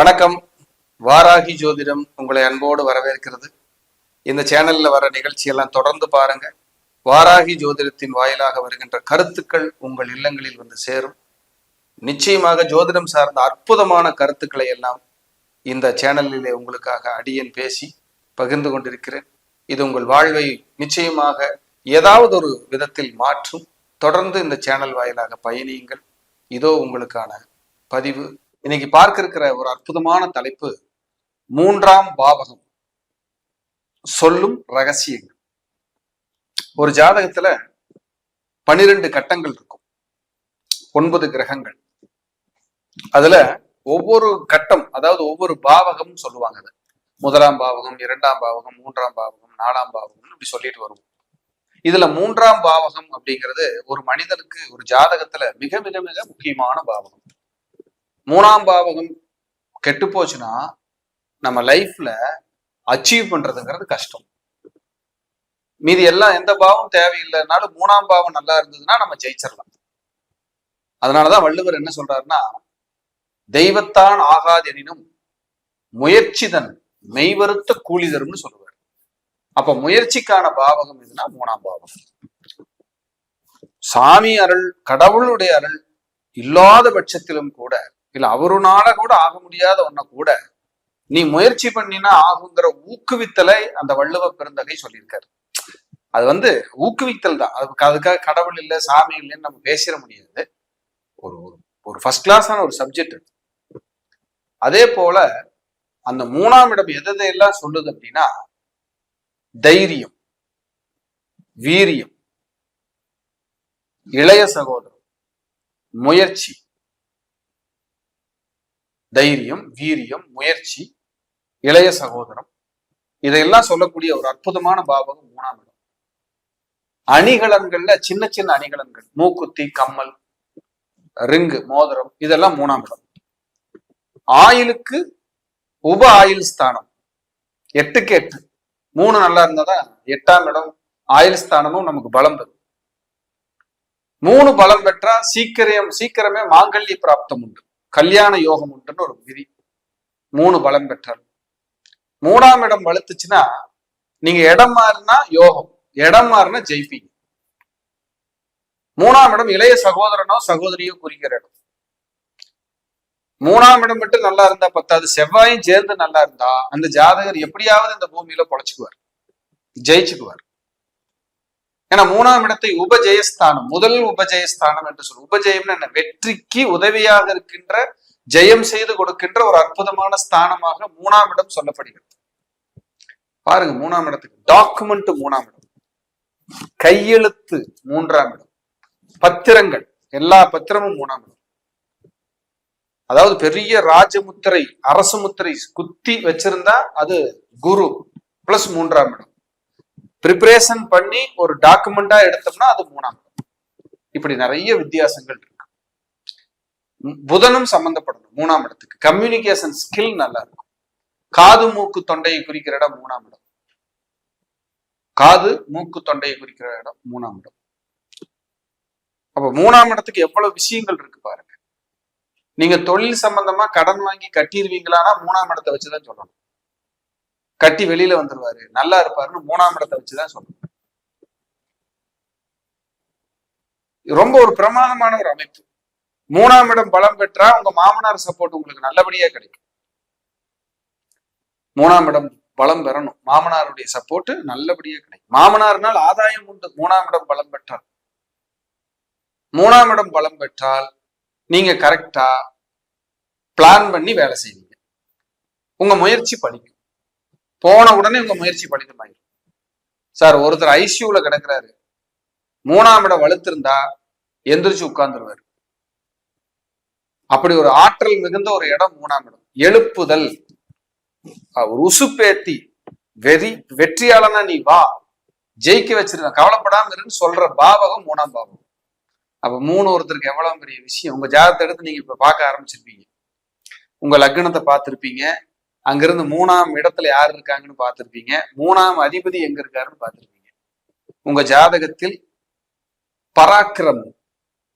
வணக்கம். வாராகி ஜோதிடம் உங்களை அன்போடு வரவேற்கிறது. இந்த சேனல்ல வர நிகழ்ச்சியெல்லாம் தொடர்ந்து பாருங்க. வாராகி ஜோதிடத்தின் வாயிலாக வருகின்ற கருத்துக்கள் உங்கள் இல்லங்களில் வந்து சேரும். நிச்சயமாக ஜோதிடம் சார்ந்த அற்புதமான கருத்துக்களை எல்லாம் இந்த சேனலிலே உங்களுக்காக அடியன் பேசி பகிர்ந்து கொண்டிருக்கிறேன். இது உங்கள் வாழ்வை நிச்சயமாக ஏதாவது ஒரு விதத்தில் மாற்றும். தொடர்ந்து இந்த சேனல் வாயிலாக பயணியுங்கள். இதோ உங்களுக்கான பதிவு. இன்னைக்கு பார்க்க இருக்கிற ஒரு அற்புதமான தலைப்பு மூன்றாம் பாவகம். சொல்லும் ரகசியங்கள். ஒரு ஜாதகத்துல பனிரெண்டு கட்டங்கள் இருக்கும். ஒன்பது கிரகங்கள். அதுல ஒவ்வொரு கட்டம் அதாவது ஒவ்வொரு பாவகம் சொல்லுவாங்க அது. முதலாம் பாவகம் இரண்டாம் பாவகம் மூன்றாம் பாவகம் நாலாம் பாவகம் இப்படி சொல்லிட்டு வருவோம். இதுல மூன்றாம் பாவகம் அப்படிங்கிறது ஒரு மனிதனுக்கு ஒரு ஜாதகத்துல மிக மிக மிக முக்கியமான பாவகம். மூணாம் பாவகம் கெட்டு போச்சுன்னா நம்ம லைஃப்ல அச்சீவ் பண்றதுங்கிறது கஷ்டம். மீதி எல்லாம் எந்த பாவம் தேவையில்லைனாலும் மூணாம் பாவம் நல்லா இருந்ததுன்னா நம்ம ஜெயிச்சிடலாம். அதனாலதான் வள்ளுவர் என்ன சொல்றாருன்னா தெய்வத்தான் ஆகாதெனினும் முயற்சிதன் மெய்வருத்த கூலிதரும்னு சொல்லுவார். அப்ப முயற்சிக்கான பாவகம் எதுனா மூணாம் பாவம். சாமி அருள் கடவுளுடைய அருள் இல்லாத பட்சத்திலும் கூட இல்ல அவருனால கூட ஆக முடியாத ஒன்ன கூட நீ முயற்சி பண்ணினா ஆகுங்கிற ஊக்குவித்தலை அந்த வள்ளுவ பெருந்தகை சொல்லியிருக்காரு. அது வந்து ஊக்குவித்தல் தான். அதுக்கு அதுக்காக கடவுள் இல்லை சாமி இல்லைன்னு நம்ம பேசிட முடியாது. ஒரு ஒரு ஃபர்ஸ்ட் கிளாஸான ஒரு சப்ஜெக்ட் அதே. போல அந்த மூணாம் இடம் எதையெல்லாம் சொல்லுது அப்படின்னா தைரியம் வீரியம் இளைய சகோதரம் முயற்சி. தைரியம் வீரியம் முயற்சி இளைய சகோதரம். இதையெல்லாம் சொல்லக்கூடிய ஒரு அற்புதமான பாவகம் மூணாம் இடம். அணிகலன்கள்ல சின்ன சின்ன அணிகலன்கள். மூக்குத்தி கம்மல் ரிங்கு மோதிரம் இதெல்லாம் மூணாம் இடம். ஆயிலுக்கு உப ஆயில் ஸ்தானம். எட்டுக்கு எட்டு. மூணு நல்லா இருந்தாதான் எட்டாம் இடம் ஆயில் ஸ்தானமும் நமக்கு பலம் பெறும் மூணு பலம் பெற்றா சீக்கிரம் சீக்கிரமே மாங்கல்ய பிராப்தம் உண்டு. கல்யாண யோகம் உண்டுன்னு ஒரு விதி. மூணு பலம் பெற்றார். மூணாம் இடம் வலுத்துச்சுன்னா நீங்க இடம் மாறினா யோகம் இடம் மாறினா ஜெயிப்பீங்க. மூணாம் இடம் இளைய சகோதரனோ சகோதரியோ குறிக்கிற இடம். மூணாம் இடம் மட்டும் நல்லா இருந்தா பத்தாது செவ்வாயும் சேர்ந்து நல்லா இருந்தா அந்த ஜாதகர் எப்படியாவது இந்த பூமியில பொழைச்சுக்குவார் ஜெயிச்சுக்குவார். ஏன்னா மூணாம் இடத்தை உபஜெயஸ்தானம் முதல் உபஜெயஸ்தானம் என்று சொல்லு உபஜெயம்னு என்ன? வெற்றிக்கு உதவியாக இருக்கின்ற ஜெயம் செய்து கொடுக்கின்ற ஒரு அற்புதமான ஸ்தானமாக மூணாம் இடம் சொல்லப்படுகிறது. பாருங்க மூணாம் இடத்துக்கு. டாக்குமெண்ட் மூணாம் இடம். கையெழுத்து மூன்றாம் இடம். பத்திரங்கள் எல்லா பத்திரமும் மூணாம் இடம். அதாவது பெரிய ராஜமுத்திரை அரசு முத்திரை குத்தி வச்சிருந்தா அது குரு பிளஸ் மூன்றாம் இடம். ப்ரிப்பரேஷன் பண்ணி ஒரு டாக்குமெண்டா எடுத்தோம்னா அது மூணாம் இப்படி நிறைய வித்தியாசங்கள் இருக்கு. புதனும் சம்பந்தப்படணும் மூணாம் இடத்துக்கு. கம்யூனிகேஷன் ஸ்கில் நல்லா இருக்கும் காது மூக்கு தொண்டையை குறிக்கிற இடம் மூணாம் இடம். காது மூக்கு தொண்டையை குறிக்கிற இடம் மூணாம் இடம். அப்ப மூணாம் இடத்துக்கு எவ்வளவு விஷயங்கள் இருக்கு பாருங்க. நீங்க தொழில் சம்பந்தமா கடன் வாங்கி கட்டிடுவீங்களான்னா மூணாம் இடத்தை வச்சுதான் சொல்லணும். கட்டி வெளியில வந்துருவாரு. நல்லா இருப்பாருன்னு மூணாம் இடத்தை வச்சுதான் சொல்லணும் ரொம்ப ஒரு பிரமாதமான ஒரு அமைப்பு. மூணாம் இடம் பலம் பெற்றா உங்க மாமனார் சப்போர்ட் உங்களுக்கு நல்லபடியா கிடைக்கும். மூணாம் இடம் பலம் பெறணும். மாமனாருடைய சப்போர்ட் நல்லபடியா கிடைக்கும். மாமனார்னால் ஆதாயம் உண்டு. மூணாம் இடம் பலம் பெற்றால். மூணாம் இடம் பலம் பெற்றால் நீங்க கரெக்டா பிளான் பண்ணி வேலை செய்வீங்க. உங்க முயற்சி பலிக்கும் போன உடனே உங்க முயற்சி பலிதமாயிரும் சார் ஒருத்தர் ஐசியூல கிடக்குறாரு. மூணாம் இடம் வலுத்திருந்தா எந்திரிச்சு உட்கார்ந்துருவாரு. அப்படி ஒரு ஆற்றல் மிகுந்த ஒரு இடம் மூணாம் இடம். எழுப்புதல். ஒரு உசுப்பேத்தி. வெறி வெற்றியாளனா நீ வா. ஜெயிக்க வச்சிருக்க. கவலைப்படாம இருன்னு சொல்ற பாவகம் மூணாம் பாவகம். அப்ப மூணு ஒருத்தருக்கு எவ்வளவு பெரிய விஷயம்? உங்க ஜாதகத்தை எடுத்து நீங்க இப்ப பார்க்க ஆரம்பிச்சிருப்பீங்க. உங்க லக்னத்தை பார்த்திருப்பீங்க. அங்கிருந்து மூணாம் இடத்துல யார் இருக்காங்கன்னு பார்த்திருப்பீங்க. மூணாம் அதிபதி எங்க இருக்காருன்னு பார்த்திருப்பீங்க. உங்க ஜாதகத்தில் பராக்கிரமம்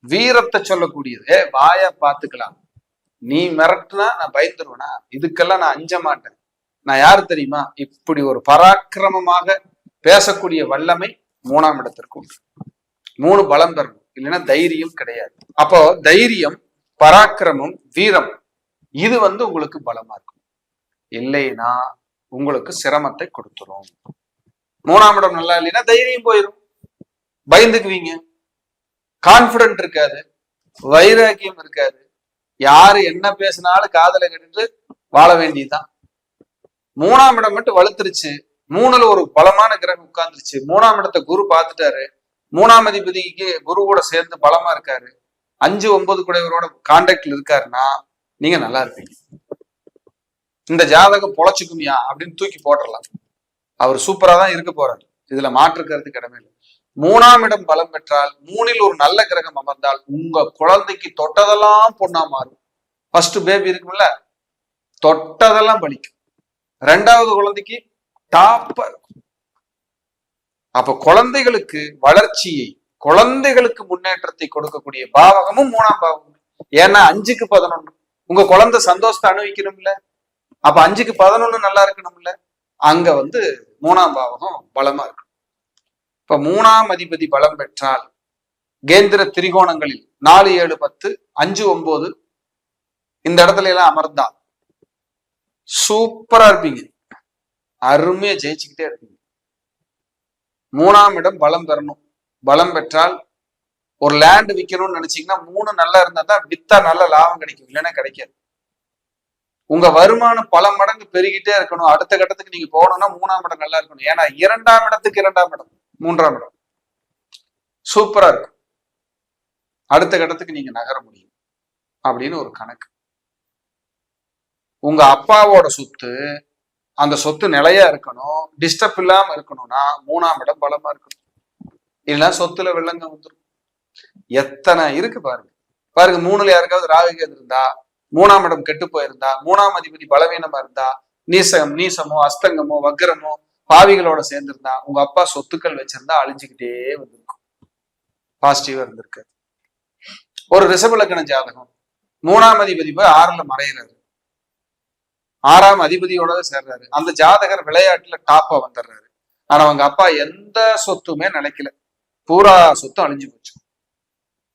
வீரத்தை சொல்லக்கூடியது. ஏ வாய பார்த்துக்கலாம். நீ மிரட்டுனா நான் பயந்துருவேனா? இதுக்கெல்லாம் நான் அஞ்ச மாட்டேன். நான் யாரு தெரியுமா? இப்படி ஒரு பராக்கிரமமாக பேசக்கூடிய வல்லமை மூணாம் இடத்திற்கு உண்டு. மூணு பலம் பெறணும் இல்லைன்னா தைரியம் கிடையாது. அப்போ தைரியம் பராக்கிரமம் வீரம் இது வந்து உங்களுக்கு பலமா இருக்கும். இல்லைன்னா உங்களுக்கு சிரமத்தை கொடுத்துரும். மூணாம் இடம் நல்லா இல்லைன்னா தைரியம் போயிடும் பயந்துக்குவீங்க. கான்பிடன்ட் இருக்காது. வைராக்கியம் இருக்காது. யாரு என்ன பேசினாலும் காதல கட்டிட்டு வாழ வேண்டியதுதான். மூணாம் இடம் மட்டும் வலுத்துருச்சு. மூணுல ஒரு பலமான கிரகம் உட்கார்ந்துருச்சு. மூணாம் இடத்தை குரு பார்த்துட்டாரு. மூணாம் அதிபதிக்கு குரு கூட சேர்ந்து பலமா இருக்காரு. அஞ்சு ஒன்பது குடையவரோட கான்டாக்ட்ல இருக்காருன்னா நீங்க நல்லா இருப்பீங்க. இந்த ஜாதகம் பொழைச்சுக்குமியா அப்படின்னு தூக்கி போட்டுடலாம் அவர் சூப்பரா தான் இருக்க போறாரு. இதுல மாற்று கருத்து கிடமே இல்லை. மூணாம் இடம் பலம் பெற்றால் மூணில் ஒரு நல்ல கிரகம் அமர்ந்தால் உங்க குழந்தைக்கு தொட்டதெல்லாம் பொண்ணா மாறும். ஃபர்ஸ்ட் பேபி இருக்கும்ல தொட்டதெல்லாம் பலிக்கும் ரெண்டாவது குழந்தைக்கு டாப்பா இருக்கும். அப்ப குழந்தைகளுக்கு வளர்ச்சியை குழந்தைகளுக்கு முன்னேற்றத்தை கொடுக்கக்கூடிய பாவகமும் மூணாம் பாவகம் ஏன்னா அஞ்சுக்கு பதினொன்னு. உங்க குழந்தை சந்தோஷத்தை அனுபவிக்கணும்ல. அப்ப அஞ்சுக்கு பதினொன்னு நல்லா இருக்கணும்ல அங்க வந்து மூணாம் பாவகம் பலமா இருக்கும் இப்ப மூணாம் அதிபதி பலம் பெற்றால் கேந்திர திரிகோணங்களில் நாலு ஏழு பத்து அஞ்சு ஒன்பது இந்த இடத்துல எல்லாம் அமர்ந்தா சூப்பரா இருப்பீங்க. அருமையா ஜெயிச்சுக்கிட்டே இருப்பீங்க. மூணாம் இடம் பலம் பெறணும். பலம் பெற்றால் ஒரு லேண்ட் விற்கணும்னு நினைச்சீங்கன்னா மூணு நல்லா இருந்தா தான் வித்தா நல்ல லாபம் கிடைக்கும். இல்லைன்னா கிடைக்காது. உங்க வருமானம் பல மடங்கு பெருகிட்டே இருக்கணும். அடுத்த கட்டத்துக்கு நீங்க போகணும்னா மூணாம் இடம் நல்லா இருக்கணும். ஏன்னா இரண்டாம் இடத்துக்கு இரண்டாம் இடம் மூன்றாம் இடம். சூப்பரா இருக்கும். அடுத்த கட்டத்துக்கு நீங்க நகர முடியும். அப்படின்னு ஒரு கணக்கு. உங்க அப்பாவோட சொத்து அந்த சொத்து நிலையா இருக்கணும். டிஸ்டர்ப் இல்லாம இருக்கணும்னா மூணாம் இடம் பலமா இருக்கணும். இல்லைன்னா சொத்துல வெள்ளங்க வந்துடும் எத்தனை இருக்கு பாருங்க. பாருங்க மூணுல யாருக்காவது ராகுகேது இருந்தா மூணாம் இடம் கெட்டு போயிருந்தா மூணாம் அதிபதி பலவீனமா இருந்தா நீசம் நீசமோ அஸ்தங்கமோ வக்ரமோ பாவிகளோட சேர்ந்திருந்தா உங்க அப்பா சொத்துக்கள் வச்சிருந்தா அழிஞ்சுக்கிட்டே வந்திருக்கும். பாசிட்டிவா இருந்திருக்கு ஒரு ரிசபலக்கண ஜாதகம். மூணாம் அதிபதி போய் ஆறுல மறையிறாரு. ஆறாம் அதிபதியோட சேர்றாரு. அந்த ஜாதகர் விளையாட்டுல டாப்பா வந்துடுறாரு. ஆனா அவங்க அப்பா எந்த சொத்துமே நினைக்கல பூரா சொத்து அழிஞ்சு போச்சு.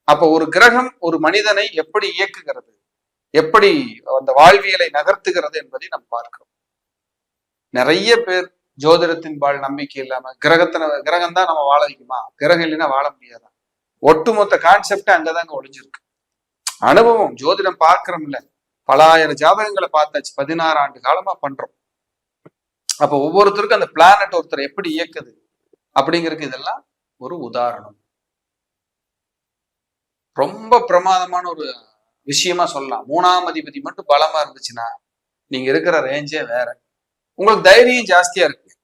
அப்ப ஒரு கிரகம் ஒரு மனிதனை எப்படி இயக்குகிறது? எப்படி அந்த வாழ்வியலை நகர்த்துகிறது என்பதை நாம் பார்க்கிறோம். நிறைய பேர் ஜோதிடத்தின் பால் நம்பிக்கை இல்லாம கிரகத்தின கிரகம் தான் நம்ம வாழ வைக்குமா? கிரகம் இல்லைன்னா வாழ முடியாதான் ஒட்டுமொத்த கான்செப்ட் அங்கதாங்க ஒளிஞ்சிருக்கு. அனுபவம் ஜோதிடம் பார்க்கிறோம்ல. பல ஆயிரம் ஜாதகங்களை பார்த்தாச்சு பதினாறு ஆண்டு காலமா பண்றோம். அப்ப ஒவ்வொருத்தருக்கும் அந்த பிளானட் ஒருத்தர் எப்படி இயக்குது அப்படிங்கிறதுக்கு இதெல்லாம் ஒரு உதாரணம். ரொம்ப பிரமாதமான ஒரு விஷயமா சொல்லலாம். மூணாம் அதிபதி மட்டும் பலமா இருந்துச்சுன்னா நீங்க இருக்கிற ரேஞ்சே வேற. உங்களுக்கு தைரியம் ஜாஸ்தியா இருக்கு.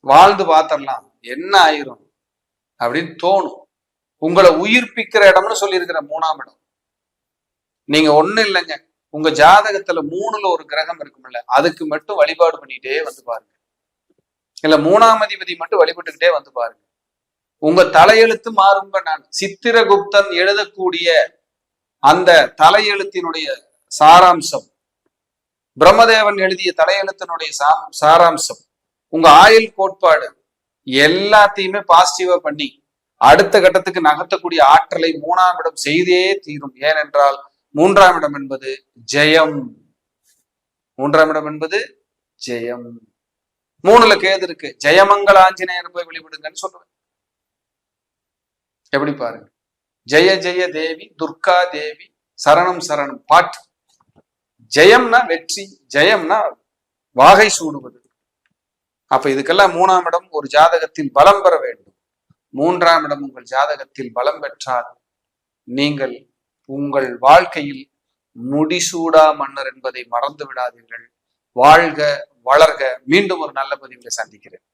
வாழ்ந்து பார்த்தரலாம் என்ன ஆயிரும்? அப்படின்னு தோணும். உங்களை உயிர்ப்பிக்கிற இடம்னு சொல்லியிருக்கிற மூணாம் இடம். நீங்க ஒண்ணு இல்லைங்க. உங்க ஜாதகத்துல மூணுல ஒரு கிரகம் இருக்கும்ல அதுக்கு மட்டும் வழிபாடு பண்ணிட்டே வந்து பாருங்க. இல்ல மூணாம் அதிபதி மட்டும் வழிபட்டுக்கிட்டே வந்து பாருங்க. உங்க தலையெழுத்து மாறும்ப நான். சித்திரகுப்தன் எழுதக்கூடிய அந்த தலையெழுத்தினுடைய சாராம்சம். பிரம்மதேவன் எழுதிய தலையெழுத்தினுடைய சாராம்சம். உங்க ஆயுள் கோட்பாடு எல்லாத்தையுமே பாசிட்டிவா பண்ணி அடுத்த கட்டத்துக்கு நகர்த்தக்கூடிய ஆற்றலை மூணாம் இடம் செய்தே தீரும். ஏனென்றால் மூன்றாம் இடம் என்பது ஜெயம். மூன்றாம் இடம் என்பது ஜெயம். மூணுல கேது இருக்கு. ஜெயமங்கல ஆஞ்சநேயர் போய் வெளிவிடுங்கன்னு சொல்றேன். எப்படி பாருங்க. ஜெய ஜெய தேவி துர்கா தேவி சரணம் சரணம். பாட்டு. ஜெயம்னா வெற்றி ஜெயம்னா வாகை சூடுவது. அப்ப இதுக்கெல்லாம் மூணாம் இடம் ஒரு ஜாதகத்தில் பலம் பெற வேண்டும். மூன்றாம் இடம் உங்கள் ஜாதகத்தில் பலம் பெற்றால் நீங்கள் உங்கள் வாழ்க்கையில் முடிசூடா மன்னர் என்பதை மறந்து விடாதீர்கள். வாழ்க வளர்க. மீண்டும் ஒரு நல்ல பதிவில் சந்திக்கிறேன்.